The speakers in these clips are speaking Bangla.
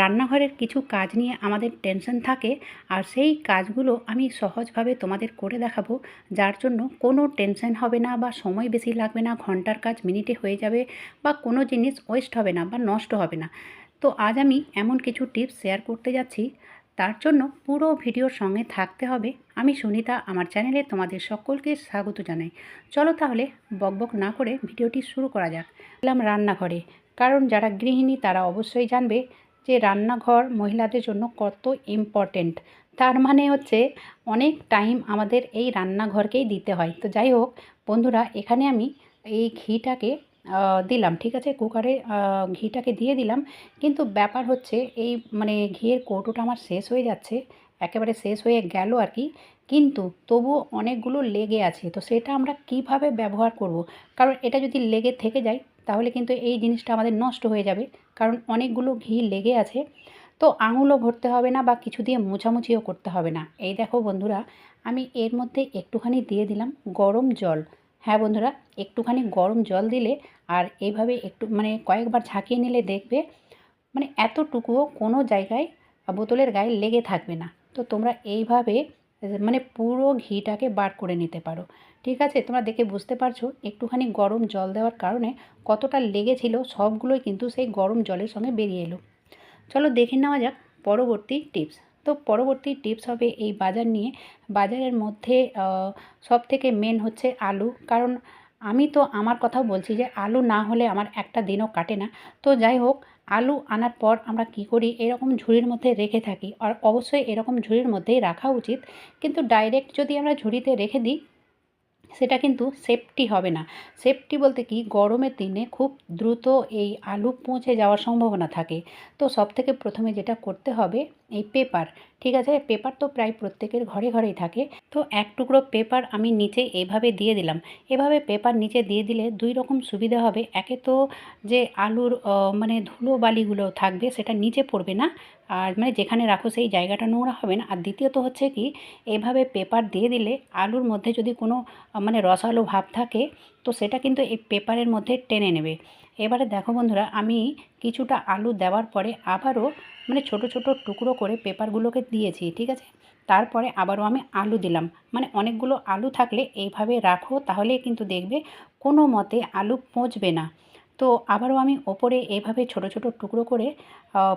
রান্নাঘরের কিছু কাজ নিয়ে আমাদের টেনশন থাকে, আর সেই কাজগুলো আমি সহজভাবে তোমাদের করে দেখাবো, যার জন্য কোনো টেনশন হবে না বা সময় বেশি লাগবে না, ঘণ্টার কাজ মিনিটে হয়ে যাবে বা কোনো জিনিস ওয়েস্ট হবে না বা নষ্ট হবে না। তো আজ আমি এমন কিছু টিপস শেয়ার করতে যাচ্ছি, তার জন্য পুরো ভিডিওর সঙ্গে থাকতে হবে। আমি সুনিতা, আমার চ্যানেলে তোমাদের সকলকে স্বাগত জানাই। চলো তাহলে বকবক না করে ভিডিওটি শুরু করা যাক। রান্নাঘরে, কারণ যারা গৃহিণী তারা অবশ্যই জানবে যে রান্নাঘর মহিলাদের জন্য কত ইম্পর্টেন্ট তার মানে হচ্ছে অনেক টাইম আমাদের এই রান্নাঘরকেই দিতে হয়। তো যাই হোক, বন্ধুরা, এখানে আমি এই ঘিটাকে দিলাম, ঠিক আছে? কুকারে ঘিটাকে দিয়ে দিলাম। কিন্তু ব্যাপার হচ্ছে এই মানে ঘিয়ের কৌটোটা আমার শেষ হয়ে যাচ্ছে, একেবারে শেষ হয়ে গেল আর কি। কিন্তু তবুও অনেকগুলো লেগে আছে। তো সেটা আমরা কীভাবে ব্যবহার করব? কারণ এটা যদি লেগে থেকে যায় তাহলে কিন্তু এই জিনিসটা আমাদের নষ্ট হয়ে যাবে। কারণ অনেকগুলো ঘি লেগে আছে, তো আঙুলও ভরতে হবে না বা কিছু দিয়ে মোছামুছিও করতে হবে না। এই দেখো বন্ধুরা, আমি এর মধ্যে একটুখানি দিয়ে দিলাম গরম জল। হ্যাঁ বন্ধুরা, একটুখানি গরম জল দিলে আর এইভাবে একটু মানে কয়েকবার ঝাঁকিয়ে নিলে দেখবে মানে এতটুকুও কোনো জায়গায় বোতলের গায়ে লেগে থাকবে না। তো তোমরা এইভাবে মানে পুরো ঘিটাকে বার করে নিতে পারো। ঠিক আছে? তোমরা দেখে বুঝতে পারছ একটুখানি গরম জল দেওয়ার কারণে কতটা লেগেছিল সবগুলোই কিন্তু সেই গরম জলের সঙ্গে বেরিয়ে এলো। চলো দেখে নেওয়া যাক পরবর্তী টিপস। তো পরবর্তী টিপস হবে এই বাজার নিয়ে। বাজারের মধ্যে সব থেকে মেন হচ্ছে আলু। কারণ আমি তো আমার কথা বলছি যে আলু না হলে আমার একটা দিনও কাটে না। তো যাই হোক আলু আনার পর আমরা কি করি? এরকম ঝুড়ির মধ্যে রেখে থাকি। আর অবশ্যই এরকম ঝুড়ির মধ্যেই রাখা উচিত। কিন্তু ডাইরেক্ট যদি আমরা ঝুড়িতে রেখে দিই সেটা কিন্তু সেফটি হবে না। সেফটি বলতে কি, গরমের দিনে খুব দ্রুত এই আলু পৌঁছে যাওয়ার সম্ভাবনা থাকে। তো সব থেকে প্রথমে যেটা করতে হবে, এই পেপার, ঠিক আছে? পেপার তো প্রায় প্রত্যেকের ঘরে ঘরেই থাকে। তো এক টুকরো পেপার আমি নিচে এইভাবে দিয়ে দিলাম। এভাবে পেপার নিচে দিয়ে দিলে দুই রকম সুবিধা হবে। একে তো যে আলুর মানে ধুলো বালিগুলো থাকবে, সেটা নিচে পড়বে না। আর মানে যেখানে রাখো সেই জায়গাটা নোংরা হবে না। আর দ্বিতীয়ত হচ্ছে কি, এভাবে পেপার দিয়ে দিলে আলুর মধ্যে যদি কোনো মানে রসালো ভাব থাকে, তো সেটা কিন্তু এই পেপারের মধ্যে টেনে নেবে। এবারে দেখো বন্ধুরা, আমি কিছুটা আলু দেওয়ার পরে আবারও মানে ছোট ছোট টুকরো করে পেপারগুলোকে দিয়েছি, ঠিক আছে? তারপরে আবারও আমি আলু দিলাম। মানে অনেকগুলো আলু থাকলে এইভাবে রাখো তাহলে কিন্তু দেখবে কোনো মতে আলু পচবে না। তো আবারও আমি ওপরে এভাবে ছোট ছোট টুকরো করে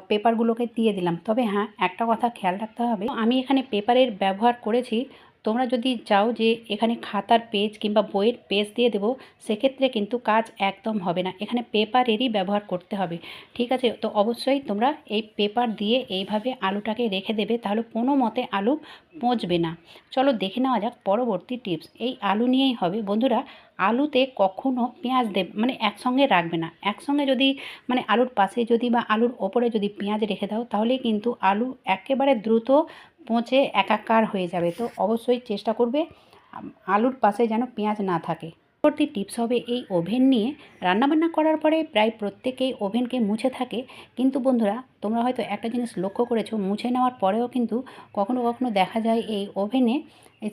পেপারগুলোকে দিয়ে দিলাম। তবে হ্যাঁ একটা কথা খেয়াল রাখতে হবে। আমি এখানে পেপারের ব্যবহার করেছি তোমরা যদি চাও যে এখানে খাতার পেজ কিংবা বইয়ের পেজ দিয়ে দেবো, সেক্ষেত্রে কিন্তু কাজ একদম হবে না। এখানে পেপারেরই ব্যবহার করতে হবে। ঠিক আছে? তো অবশ্যই তোমরা এই পেপার দিয়ে এইভাবে আলুটাকে রেখে দেবে, তাহলে কোনো মতে আলু পচবে না। চলো দেখে নেওয়া যাক পরবর্তী টিপস এই আলু নিয়েই হবে। বন্ধুরা, আলুতে কখনও পেঁয়াজ দেব মানে একসঙ্গে রাখবে না। একসঙ্গে যদি মানে আলুর পাশে যদি বা আলুর ওপরে যদি পেঁয়াজ রেখে দাও, তাহলে কিন্তু আলু একেবারে দ্রুত পচে একাকার হয়ে যাবে। তো অবশ্যই চেষ্টা করবে আলুর পাশে যেন পেঁয়াজ না থাকে। পরবর্তী টিপস হবে এই ওভেন নিয়ে। রান্নাবান্না করার পরে প্রায় প্রত্যেকেই ওভেনকে মুছে থাকে। কিন্তু বন্ধুরা, তোমরা হয়তো একটা জিনিস লক্ষ্য করেছ, মুছে নেওয়ার পরেও কিন্তু কখনো কখনো দেখা যায় এই ওভেনে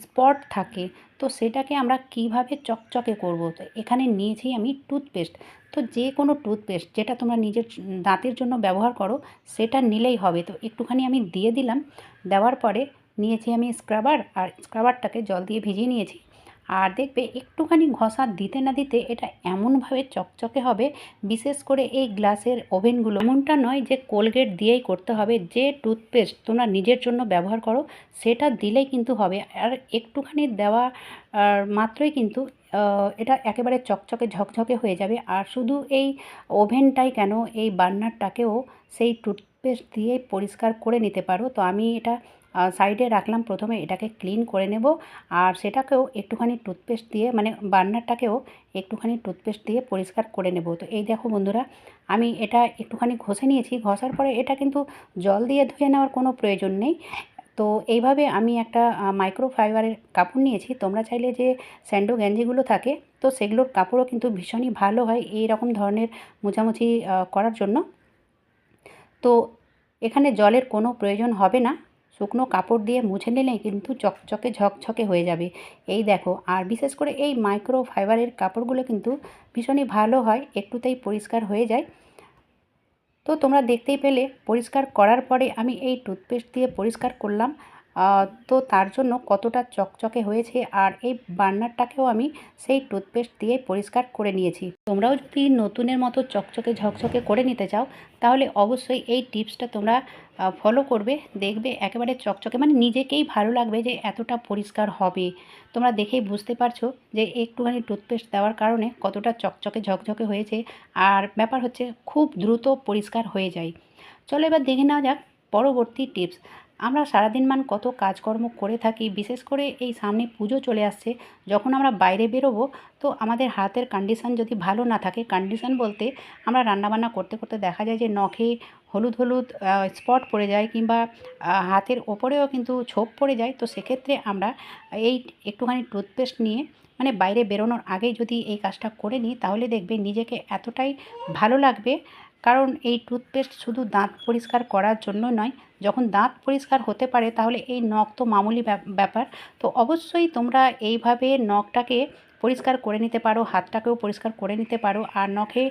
স্পট থাকে। তো সেটাকে আমরা কীভাবে চকচকে করব? তো এখানে নিয়েছি আমি টুথপেস্ট। তো যে কোনো টুথপেস্ট যেটা তোমরা নিজের দাঁতের জন্য ব্যবহার করো, সেটা নিলেই হবে। তো একটুখানি আমি দিয়ে দিলাম। দেওয়ার পরে নিয়েছি আমি স্ক্রাবার আর স্ক্রাবারটাকে জল দিয়ে ভিজিয়ে নিয়েছি। আর দেখবে একটুখানি ঘষা দিতে না দিতে এটা এমনভাবে চকচকে হবে, বিশেষ করে এই গ্লাসের ওভেনগুলো। এমনটা নয় যে কোলগেট দিয়েই করতে হবে, যে টুথপেস্ট তোমরা নিজের জন্য ব্যবহার করো সেটা দিলেই কিন্তু হবে। আর একটুখানি দেওয়া মাত্রই কিন্তু এটা একেবারে চকচকে ঝকঝকে হয়ে যাবে। আর শুধু এই ওভেনটাই কেন, এই বার্নারটাকেও সেই টুথপেস্ট দিয়ে পরিষ্কার করে নিতে পারো। তো আমি এটা সাইডে রাখলাম। প্রথমে এটাকে ক্লিন করে নেব। আর সেটাকেও একটুখানি টুথপেস্ট দিয়ে মানে বার্নারটাকেও একটুখানি টুথপেস্ট দিয়ে পরিষ্কার করে নেব। তো এই দেখো বন্ধুরা, আমি এটা একটুখানি ঘষে নিয়েছি। ঘষার পরে এটা কিন্তু জল দিয়ে ধুয়ে নেওয়ার কোনো প্রয়োজন নেই। তো এইভাবে আমি একটা মাইক্রো ফাইবারের কাপড় নিয়েছি। তোমরা চাইলে যে স্যান্ডো গেঞ্জিগুলো থাকে, তো সেগুলোর কাপড়ও কিন্তু ভীষণই ভালো হয়। এই রকম ধরনের মোছামুছি করার জন্য। তো এখানে জলের কোনো প্রয়োজন হবে না। শুকনো কাপড় দিয়ে মুছে নিলে কিন্তু চকচকে ঝকঝকে হয়ে যাবে। এই দেখো, আর বিশেষ করে এই মাইক্রো ফাইবারের কাপড়গুলো কিন্তু ভীষণই ভালো হয়, একটুতেই পরিষ্কার হয়ে যায়। তো তোমরা দেখতেই পেলে, পরিষ্কার করার পরে আমি এই টুথপেস্ট দিয়ে পরিষ্কার করলাম। তো তার জন্য কতটা চকচকে হয়েছে আর এই বার্নারটাকেও আমি সেই টুথপেস্ট দিয়ে পরিষ্কার করে নিয়েছি। তোমরাও যদি নতুনের মতো চকচকে ঝকঝকে করে নিতে চাও, তাহলে অবশ্যই এই টিপসটা তোমরা ফলো করবে, দেখবে একেবারে চকচকে মানে নিজেকেই ভালো লাগবে যে এতটা পরিষ্কার হবে। তোমরা দেখেই বুঝতে পারছ যে একটুখানি টুথপেস্ট দেওয়ার কারণে কতটা চকচকে ঝকঝকে হয়েছে আর ব্যাপার হচ্ছে খুব দ্রুত পরিষ্কার হয়ে যায়। চলো এবার দেখে নেওয়া যাক পরবর্তী টিপস। আমরা সারাদিন মান কত কাজকর্ম করে থাকি, বিশেষ করে এই সামনে পুজো চলে আসছে, যখন আমরা বাইরে বেরোবো, তো আমাদের হাতের কন্ডিশান যদি ভালো না থাকে কন্ডিশান বলতে আমরা রান্নাবান্না করতে করতে দেখা যায় যে নখে হলুদ হলুদ স্পট পড়ে যায় কিংবা হাতের ওপরেও কিন্তু ছোপ পড়ে যায়, তো সেক্ষেত্রে আমরা এই একটুখানি টুথপেস্ট নিয়ে মানে বাইরে বেরোনোর আগেই যদি এই কাজটা করে নিই, তাহলে দেখবে নিজেকে এতটাই ভালো লাগবে। কারণ এই টুথপেস্ট শুধু দাঁত পরিষ্কার করার জন্য নয় যখন দাঁত পরিষ্কার হতে পারে, তাহলে এই নখ তো মামুলি ব্যাপার। তো অবশ্যই তোমরা এইভাবে নখটাকে পরিষ্কার করে নিতে পারো, হাতটাকেও পরিষ্কার করে নিতে পারো। আর নখে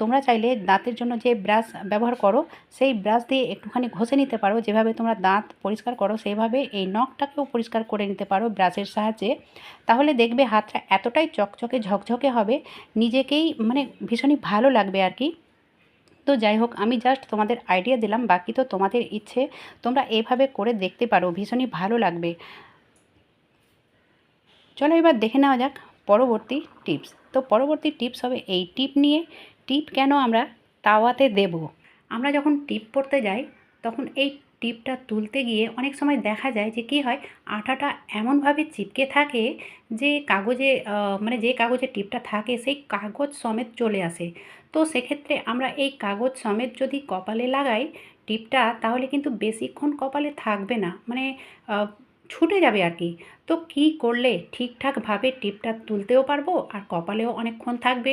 তোমরা চাইলে দাঁতের জন্য যে ব্রাশ ব্যবহার করো, সেই ব্রাশ দিয়ে একটুখানি ঘষে নিতে পারো। যেভাবে তোমরা দাঁত পরিষ্কার করো, সেইভাবে এই নখটাকেও পরিষ্কার করে নিতে পারো ব্রাশের সাহায্যে। তাহলে দেখবে হাতটা এতটাই চকচকে, ঝকঝকে হবে, নিজেকেই মানে ভীষণই ভালো লাগবে আর কি। তো যাই হোক, আমি জাস্ট তোমাদের আইডিয়া দিলাম, বাকি তো তোমাদের ইচ্ছে। তোমরা এভাবে করে দেখতে পারো, ভীষণই ভালো লাগবে। চলো এবার দেখে নেওয়া যাক পরবর্তী টিপস তো পরবর্তী টিপস হবে এই টিপ নিয়ে। টিপ কেন আমরা তাওয়াতে দেব? আমরা যখন টিপ পড়তে যাই, তখন এই টিপটা তুলতে গিয়ে অনেক সময় দেখা যায় যে কী হয় আঠাটা এমনভাবে চিপকে থাকে যে কাগজে মানে যে কাগজে টিপটা থাকে সেই কাগজ সমেত চলে আসে। তো সেক্ষেত্রে আমরা এই কাগজ সমেত যদি কপালে লাগাই টিপটা, তাহলে কিন্তু বেশিক্ষণ কপালে থাকবে না মানে ছুটে যাবে আর কি। তো কী করলে ঠিকঠাকভাবে টিপটা তুলতেও পারব আর কপালেও অনেকক্ষণ থাকবে?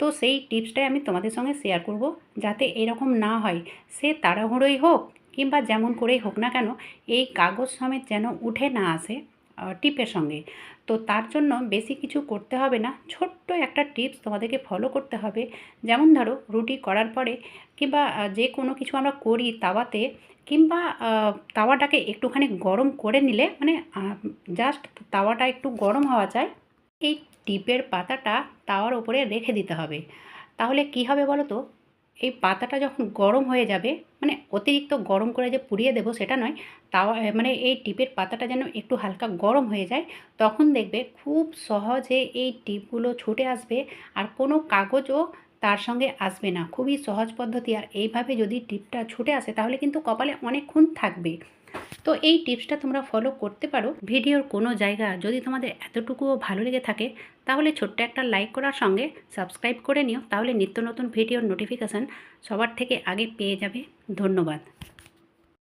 তো সেই টিপসটাই আমি তোমাদের সঙ্গে শেয়ার করব, যাতে এরকম না হয়। সে তাড়াহুড়োই হোক কিংবা যেমন করেই হোক না কেন, এই কাগজ সমেত যেন উঠে না আসে টিপের সঙ্গে। তো তার জন্য বেশি কিছু করতে হবে না। ছোট্ট একটা টিপস তোমাদেরকে ফলো করতে হবে। যেমন ধরো, রুটি করার পরে কিংবা যে কোনো কিছু আমরা করি তাওয়াতে কিংবা তাওয়াটাকে একটুখানি গরম করে নিলে মানে জাস্ট তাওয়াটা একটু গরম হওয়া চাই এই টিপের পাতাটা তাওয়ার ওপরে রেখে দিতে হবে। তাহলে কি হবে বলো তো? এই পাতাটা যখন গরম হয়ে যাবে মানে অতিরিক্ত গরম করে যে পুড়িয়ে দেবো সেটা নয়, তাও মানে এই টিপের পাতাটা যেন একটু হালকা গরম হয়ে যায়, তখন দেখবে খুব সহজে এই টিপগুলো ছুটে আসবে আর কোনো কাগজও তার সঙ্গে আসবে না। খুবই সহজ পদ্ধতি। আর এইভাবে যদি টিপটা ছুটে আসে, তাহলে কিন্তু কপালে অনেকক্ষণ থাকবে। তো এই টিপসটা তোমরা ফলো করতে পারো। ভিডিওর কোনো জায়গা যদি তোমাদের এতটুকুও ভালো লেগে থাকে, তাহলে ছোট্ট একটা লাইক করার সঙ্গে সাবস্ক্রাইব করে নিও। তাহলে নিত্য নতুন ভিডিওর নোটিফিকেশান সবার থেকে আগে পেয়ে যাবে। ধন্যবাদ।